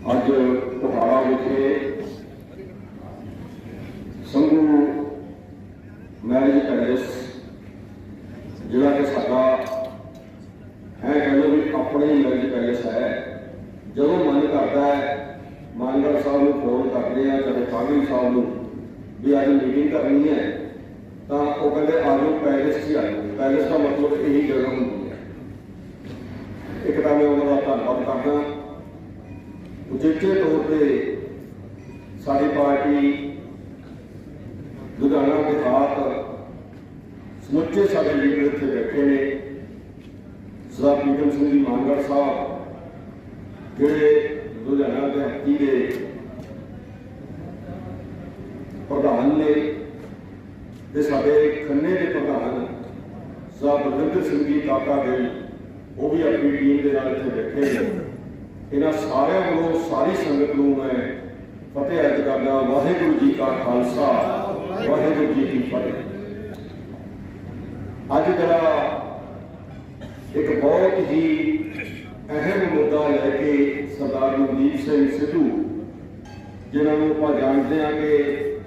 ਅੱਜ ਪਹਾੜਾ ਵਿਖੇ ਸੰਗੂ ਮੈਰਿਜ ਪੈਲੇਸ, ਜਿਹੜਾ ਕਿ ਸਾਡਾ ਹੈ, ਕਹਿੰਦੇ ਵੀ ਆਪਣੇ ਮੈਰਿਜ ਪੈਲੇਸ ਹੈ। ਜਦੋਂ ਮਨ ਕਰਦਾ ਹੈ ਮਾਨਗੜ ਸਾਹਿਬ ਨੂੰ ਫੋਨ ਕਰਦੇ ਆ ਕਦੇ ਕਾਗਰੀ ਸਾਹਿਬ ਨੂੰ ਵੀ ਅੱਜ ਮੀਟਿੰਗ ਕਰਨੀ ਹੈ, ਤਾਂ ਉਹ ਕਹਿੰਦੇ, ਆਜੋ, ਪੈਲੇਸ 'ਚ ਆਜੋ। ਪੈਲੇਸ ਦਾ ਮਤਲਬ ਇਹੀ ਜਗ੍ਹਾ ਹੁੰਦੀ ਹੈ। ਇੱਕ ਤਾਂ ਮੈਂ ਉਹਨਾਂ ਦਾ ਧੰਨਵਾਦ ਕਰਦਾ। ਉਚੇਚੇ ਤੌਰ ਤੇ ਸਾਡੀ ਪਾਰਟੀ ਲੁਧਿਆਣਾ ਦੇ ਹਾਤ ਸਮੁੱਚੇ ਸਾਡੇ ਲੀਡਰ ਇੱਥੇ ਬੈਠੇ ਨੇ। ਸਰਦਾਰ ਪ੍ਰੀਤਮ ਸਿੰਘ ਜੀ ਮਾਨਗੜ ਸਾਹਿਬ, ਜਿਹੜੇ ਲੁਧਿਆਣਾ ਦੇ ਹੱਕੀ ਦੇ ਪ੍ਰਧਾਨ ਨੇ ਤੇ ਸਾਡੇ ਖੰਨੇ ਦੇ ਪ੍ਰਧਾਨ ਸਰਦਾਰ ਬਲਵਿੰਦਰ ਸਿੰਘ ਜੀ ਕਾਕਾ ਦੇ, ਉਹ ਵੀ ਆਪਣੀ ਟੀਮ ਦੇ ਨਾਲ ਇੱਥੇ ਬੈਠੇ ਨੇ। ਇਹਨਾਂ ਸਾਰਿਆਂ ਵੱਲੋਂ, ਸਾਰੀ ਸੰਗਤ ਨੂੰ ਮੈਂ ਫਤਿਹ ਅਰਜ਼ ਕਰਦਾ ਵਾਹਿਗੁਰੂ ਜੀ ਕਾ ਖਾਲਸਾ, ਵਾਹਿਗੁਰੂ ਜੀ ਕੀ ਫਤਿਹ। ਅੱਜ ਜਿਹੜਾ ਇੱਕ ਬਹੁਤ ਹੀ ਅਹਿਮ ਮੁੱਦਾ ਲੈ ਕੇ ਸਰਦਾਰ ਮਨਦੀਪ ਸਿੰਘ ਸਿੱਧੂ, ਜਿਨ੍ਹਾਂ ਨੂੰ ਆਪਾਂ ਜਾਣਦੇ ਹਾਂ ਕਿ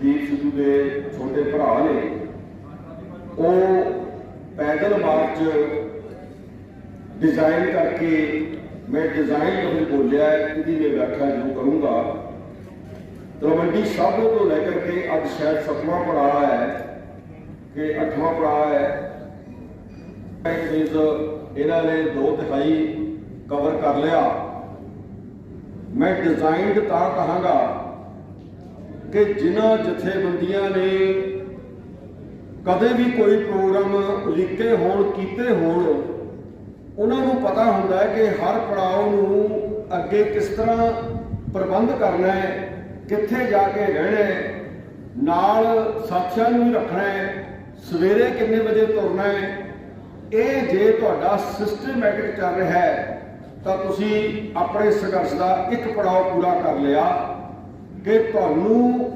ਦੀਪ ਸਿੱਧੂ ਦੇ ਛੋਟੇ ਭਰਾ ਨੇ, ਉਹ ਪੈਦਲ ਮਾਰਚ ਡਿਜ਼ਾਈਨ ਕਰਕੇ ਮੈਂ ਡਿਜ਼ਾਈਨ ਨਹੀਂ ਬੋਲਿਆ ਇਹਦੀ ਮੈਂ ਵਿਆਖਿਆ ਜ਼ਰੂਰ ਕਰੂੰਗਾ। ਤਲਵੰਡੀ ਸਾਬੋ ਤੋਂ ਲੈ ਕਰਕੇ ਅੱਜ ਸ਼ਾਇਦ ਸਤਵਾਂ ਪੜਾਅ ਹੈ ਕਿ ਅੱਠਵਾਂ ਪੜਾਅ ਹੈ। ਮੀਨਸ ਇਹਨਾਂ ਨੇ ਦੋ ਦਿਖਾਈ ਕਵਰ ਕਰ ਲਿਆ। ਮੈਂ ਡਿਜ਼ਾਈਨਡ ਤਾਂ ਕਹਾਂਗਾ ਕਿ ਜਿਨ੍ਹਾਂ ਜਥੇਬੰਦੀਆਂ ਨੇ ਕਦੇ ਵੀ ਕੋਈ ਪ੍ਰੋਗਰਾਮ ਉਲੀਕੇ ਹੋਣ, ਕੀਤੇ ਹੋਣ ਉਹਨਾਂ ਨੂੰ ਪਤਾ ਹੁੰਦਾ ਹੈ ਕਿ ਹਰ ਪੜਾਅ ਨੂੰ ਅੱਗੇ ਕਿਸ ਤਰ੍ਹਾਂ ਪ੍ਰਬੰਧ ਕਰਨਾ ਹੈ, ਕਿੱਥੇ ਜਾ ਕੇ ਰਹਿਣਾ ਹੈ, ਨਾਲ ਸਾਥੀਆਂ ਨੂੰ ਵੀ ਰੱਖਣਾ ਹੈ, ਸਵੇਰੇ ਕਿੰਨੇ ਵਜੇ ਤੁਰਨਾ ਹੈ, ਇਹ ਜੇ ਤੁਹਾਡਾ ਸਿਸਟਮੈਟਿਕ ਚੱਲ ਰਿਹਾ ਹੈ, ਤਾਂ ਤੁਸੀਂ ਆਪਣੇ ਸੰਘਰਸ਼ ਦਾ ਇੱਕ ਪੜਾਅ ਪੂਰਾ ਕਰ ਲਿਆ ਕਿ ਤੁਹਾਨੂੰ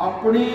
ਆਪਣੀ